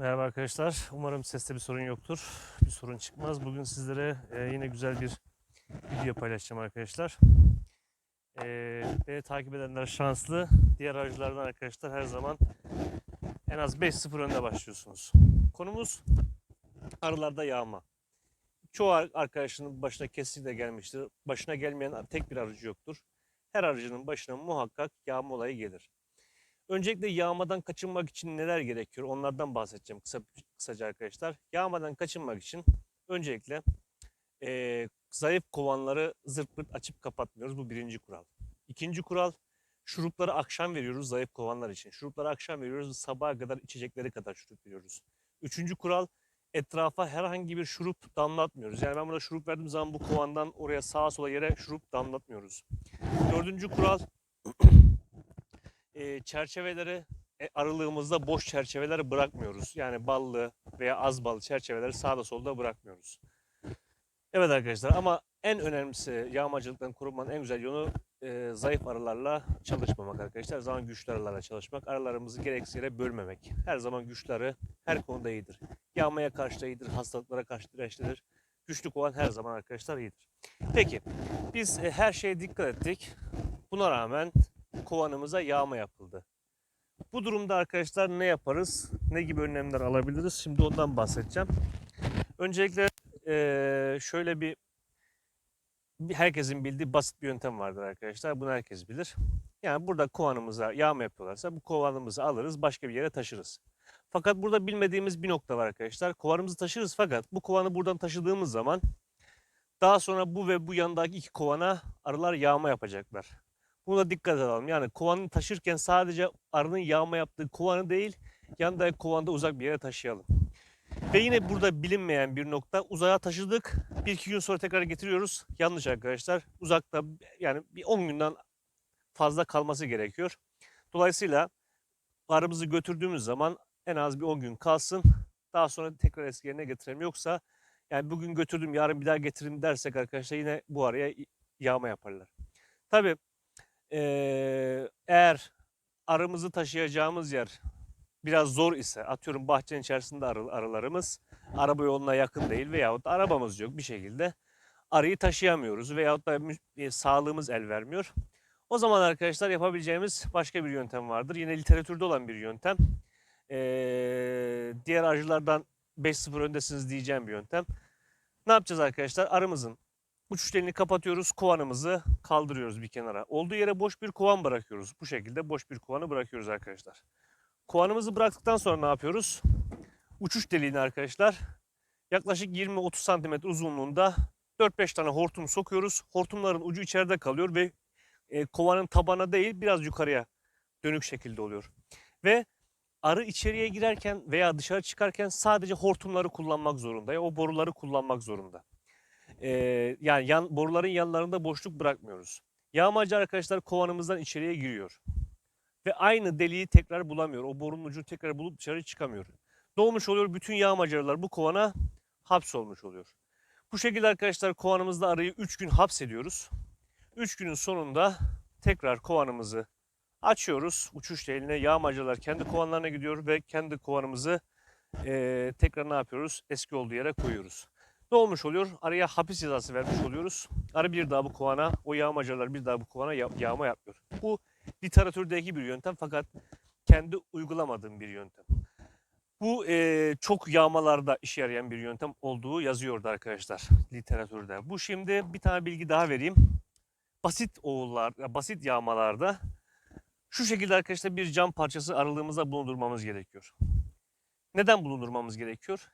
Merhaba arkadaşlar. Umarım seste bir sorun yoktur. Bir sorun çıkmaz. Bugün sizlere e, yine güzel bir video paylaşacağım arkadaşlar. E, beni takip edenler şanslı. Diğer aracılardan arkadaşlar her zaman en az 5-0 önde başlıyorsunuz. Konumuz arılarda yağma. Çoğu ar- arkadaşının başına kesinlikle gelmiştir. Başına gelmeyen tek bir arıcı yoktur. Her arıcının başına muhakkak yağma olayı gelir. Öncelikle yağmadan kaçınmak için neler gerekiyor? Onlardan bahsedeceğim kısa, kısaca arkadaşlar. Yağmadan kaçınmak için öncelikle eee, zayıf kovanları zırt pırt açıp kapatmıyoruz. Bu birinci kural. İkinci kural şurupları akşam veriyoruz zayıf kovanlar için. Şurupları akşam veriyoruz sabaha kadar içecekleri kadar şurup veriyoruz. Üçüncü kural etrafa herhangi bir şurup damlatmıyoruz. Yani ben burada şurup verdiğim zaman bu kovandan oraya sağa sola yere şurup damlatmıyoruz. Dördüncü kural e, çerçeveleri e, aralığımızda boş çerçeveler bırakmıyoruz. Yani ballı veya az ballı çerçeveleri sağda solda bırakmıyoruz. Evet arkadaşlar ama en önemlisi yağmacılıktan korunmanın en güzel yolu e, zayıf arılarla çalışmamak arkadaşlar. Her zaman güçlü arılarla çalışmak. Arılarımızı gereksiz yere bölmemek. Her zaman güçlü arı her konuda iyidir. Yağmaya karşı da iyidir, hastalıklara karşı dirençlidir. Güçlü kovan her zaman arkadaşlar iyidir. Peki biz e, her şeye dikkat ettik. Buna rağmen kovanımıza yağma yapıldı. Bu durumda arkadaşlar ne yaparız? Ne gibi önlemler alabiliriz? Şimdi ondan bahsedeceğim. Öncelikle şöyle bir herkesin bildiği basit bir yöntem vardır arkadaşlar. Bunu herkes bilir. Yani burada kovanımıza yağma yapıyorlarsa bu kovanımızı alırız başka bir yere taşırız. Fakat burada bilmediğimiz bir nokta var arkadaşlar. Kovanımızı taşırız fakat bu kovanı buradan taşıdığımız zaman daha sonra bu ve bu yandaki iki kovana arılar yağma yapacaklar. Buna dikkat edelim. Yani kovanı taşırken sadece arının yağma yaptığı kovanı değil, yandaki kovanı da uzak bir yere taşıyalım. Ve yine burada bilinmeyen bir nokta uzaya taşıdık. Bir iki gün sonra tekrar getiriyoruz. Yanlış arkadaşlar. Uzakta yani bir 10 günden fazla kalması gerekiyor. Dolayısıyla arımızı götürdüğümüz zaman en az bir 10 gün kalsın. Daha sonra tekrar eski yerine getirelim. Yoksa yani bugün götürdüm yarın bir daha getiririm dersek arkadaşlar yine bu araya yağma yaparlar. Tabii Eğer arımızı taşıyacağımız yer biraz zor ise atıyorum bahçenin içerisinde arı, arılarımız araba yoluna yakın değil veyahut da arabamız yok bir şekilde arıyı taşıyamıyoruz veyahut da e, sağlığımız el vermiyor. O zaman arkadaşlar yapabileceğimiz başka bir yöntem vardır. Yine literatürde olan bir yöntem. Eee, diğer arıcılardan 5-0 öndesiniz diyeceğim bir yöntem. Ne yapacağız arkadaşlar? Arımızın Uçuş deliğini kapatıyoruz. Kovanımızı kaldırıyoruz bir kenara. Olduğu yere boş bir kovan bırakıyoruz. Bu şekilde boş bir kovanı bırakıyoruz arkadaşlar. Kovanımızı bıraktıktan sonra ne yapıyoruz? Uçuş deliğini arkadaşlar yaklaşık 20-30 santimetre uzunluğunda 4-5 tane hortum sokuyoruz. Hortumların ucu içeride kalıyor ve e, kovanın tabana değil biraz yukarıya dönük şekilde oluyor. Ve arı içeriye girerken veya dışarı çıkarken sadece hortumları kullanmak zorunda. Ya o boruları kullanmak zorunda. Eee, yani yan, boruların yanlarında boşluk bırakmıyoruz. Yağmacı arkadaşlar kovanımızdan içeriye giriyor. Ve aynı deliği tekrar bulamıyor. O borunun ucunu tekrar bulup dışarı çıkamıyor. Ne olmuş oluyor? Bütün yağmacılar bu kovana hapsolmuş oluyor. Bu şekilde arkadaşlar kovanımızda arıyı 3 gün hapsediyoruz. 3 günün sonunda tekrar kovanımızı açıyoruz. Uçuş eline yağmacılar kendi kovanlarına gidiyor ve kendi kovanımızı eee, tekrar ne yapıyoruz? Eski olduğu yere koyuyoruz. Ne olmuş oluyor? Araya hapis cezası vermiş oluyoruz. Arı bir daha bu kovana, o yağmacılar bir daha bu kovana ya- yağma yapmıyor. Bu literatürdeki bir yöntem fakat kendi uygulamadığım bir yöntem. Bu eee, çok yağmalarda işe yarayan bir yöntem olduğu yazıyordu arkadaşlar literatürde. Bu şimdi bir tane bilgi daha vereyim. Basit oğullar, basit yağmalarda şu şekilde arkadaşlar bir cam parçası aralığımıza bulundurmamız gerekiyor. Neden bulundurmamız gerekiyor?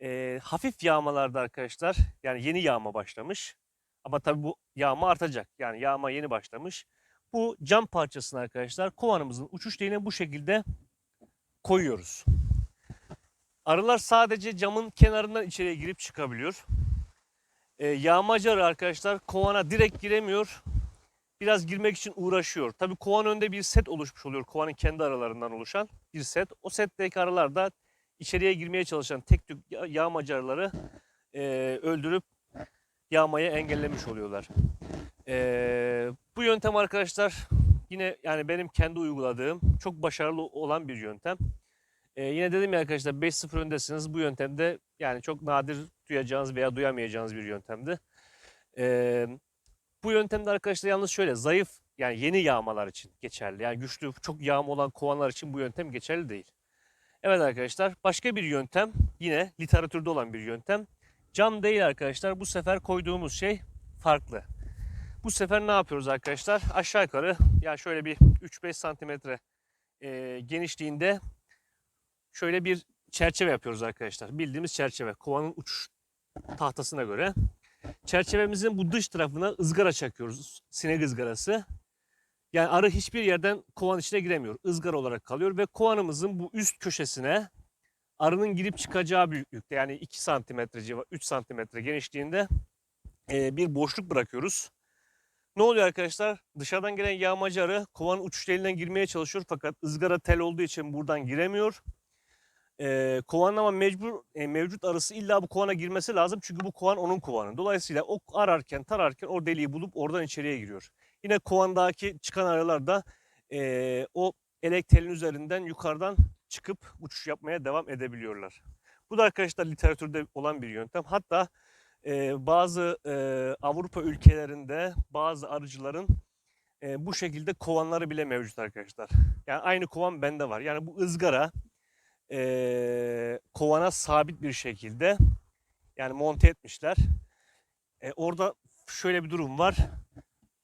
Eee, hafif yağmalarda arkadaşlar yani yeni yağma başlamış ama tabii bu yağma artacak. Yani yağma yeni başlamış. Bu cam parçasını arkadaşlar kovanımızın uçuş deliğine bu şekilde koyuyoruz. Arılar sadece camın kenarından içeriye girip çıkabiliyor. Eee yağmacı arı arkadaşlar kovana direkt giremiyor. Biraz girmek için uğraşıyor. Tabii kovan önünde bir set oluşmuş oluyor. Kovanın kendi aralarından oluşan bir set. O setteki arılar da içeriye girmeye çalışan tek tük ya- yağmacı arıları eee, öldürüp yağmayı engellemiş oluyorlar. Eee, bu yöntem arkadaşlar yine yani benim kendi uyguladığım çok başarılı olan bir yöntem. Ee, yine dedim ya arkadaşlar 5-0 öndesiniz. Bu yöntemde yani çok nadir duyacağınız veya duyamayacağınız bir yöntemdi. Ee, bu yöntemde arkadaşlar yalnız şöyle zayıf yani yeni yağmalar için geçerli. Yani güçlü çok yağma olan kovanlar için bu yöntem geçerli değil. Evet arkadaşlar başka bir yöntem yine literatürde olan bir yöntem. Cam değil arkadaşlar bu sefer koyduğumuz şey farklı. Bu sefer ne yapıyoruz arkadaşlar? Aşağı yukarı yani şöyle bir 3-5 santimetre e, genişliğinde şöyle bir çerçeve yapıyoruz arkadaşlar. Bildiğimiz çerçeve. Kovanın uç tahtasına göre. Çerçevemizin bu dış tarafına ızgara çakıyoruz. Sinek ızgarası. Yani arı hiçbir yerden kovan içine giremiyor. Izgara olarak kalıyor ve kovanımızın bu üst köşesine arının girip çıkacağı büyüklükte yani 2 santimetre civarı 3 santimetre genişliğinde e, bir boşluk bırakıyoruz. Ne oluyor arkadaşlar? Dışarıdan gelen yağmacı arı kovanın uç girmeye çalışıyor fakat ızgara tel olduğu için buradan giremiyor. Ee, kovanın ama mecbur e, mevcut arısı illa bu kovana girmesi lazım çünkü bu kovan onun kovanı. Dolayısıyla o ararken tararken o deliği bulup oradan içeriye giriyor. Yine kovandaki çıkan arılar da e, o elek telin üzerinden yukarıdan çıkıp uçuş yapmaya devam edebiliyorlar. Bu da arkadaşlar literatürde olan bir yöntem. Hatta e, bazı e, Avrupa ülkelerinde bazı arıcıların e, bu şekilde kovanları bile mevcut arkadaşlar. Yani aynı kovan bende var. Yani bu ızgara e, kovana sabit bir şekilde yani monte etmişler. E, orada şöyle bir durum var.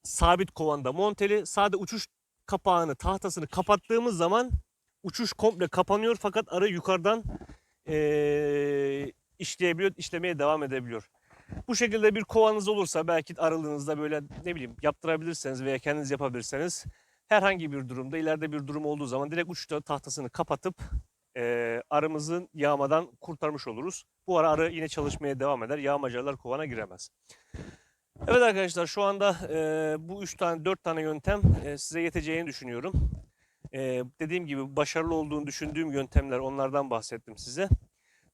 Sabit kovanda monteli. Sade uçuş kapağını, tahtasını kapattığımız zaman uçuş komple kapanıyor fakat arı yukarıdan e, işleyebiliyor, işlemeye devam edebiliyor. Bu şekilde bir kovanız olursa belki aralığınızda böyle ne bileyim yaptırabilirseniz veya kendiniz yapabilirseniz herhangi bir durumda ileride bir durum olduğu zaman direkt uç tahtasını kapatıp e, arımızın yağmadan kurtarmış oluruz. Bu ara arı yine çalışmaya devam eder. Yağmacılar kovana giremez. Evet arkadaşlar şu anda e, bu 3 tane 4 tane yöntem e, size yeteceğini düşünüyorum. E, dediğim gibi başarılı olduğunu düşündüğüm yöntemler onlardan bahsettim size.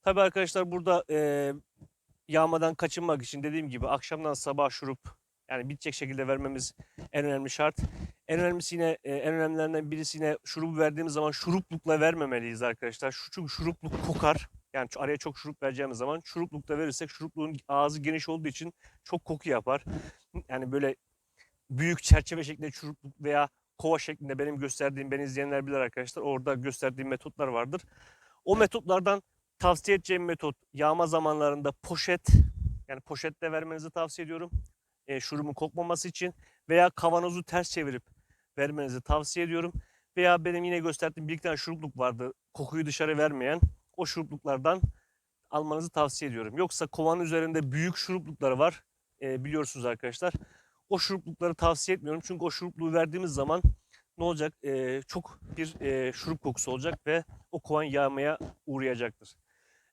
Tabi arkadaşlar burada e, yağmadan kaçınmak için dediğim gibi akşamdan sabah şurup yani bitecek şekilde vermemiz en önemli şart. En önemlisi yine e, en önemlilerinden birisi yine şurubu verdiğimiz zaman şuruplukla vermemeliyiz arkadaşlar. Çünkü şurupluk kokar. Yani araya çok şurup vereceğimiz zaman şuruplukla verirsek şurupluğun ağzı geniş olduğu için çok koku yapar. Yani böyle büyük çerçeve şeklinde şurupluk veya kova şeklinde benim gösterdiğim, beni izleyenler bilir arkadaşlar. Orada gösterdiğim metotlar vardır. O metotlardan tavsiye edeceğim metot yağma zamanlarında poşet yani poşetle vermenizi tavsiye ediyorum. E, şurubun kokmaması için veya kavanozu ters çevirip vermenizi tavsiye ediyorum. Veya benim yine gösterdiğim bir tane şurupluk vardı kokuyu dışarı vermeyen o şurupluklardan almanızı tavsiye ediyorum. Yoksa kovanın üzerinde büyük şuruplukları var e, biliyorsunuz arkadaşlar. O şuruplukları tavsiye etmiyorum çünkü o şurupluğu verdiğimiz zaman ne olacak? E, çok bir e, şurup kokusu olacak ve o kovan yağmaya uğrayacaktır.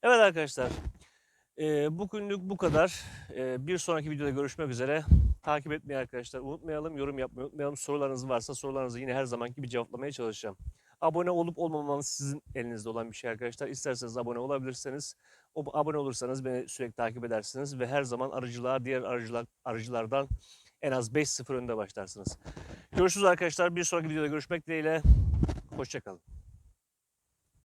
Evet arkadaşlar e, bugünlük bu kadar. E, bir sonraki videoda görüşmek üzere. Takip etmeyi arkadaşlar unutmayalım. Yorum yapmayı unutmayalım. Sorularınız varsa sorularınızı yine her zamanki gibi cevaplamaya çalışacağım. Abone olup olmamanız sizin elinizde olan bir şey arkadaşlar. İsterseniz abone olabilirseniz, o, abone olursanız beni sürekli takip edersiniz ve her zaman arıcılığa diğer arıcılar, arıcılardan en az 5-0 önde başlarsınız. Görüşürüz arkadaşlar. Bir sonraki videoda görüşmek dileğiyle. Hoşçakalın.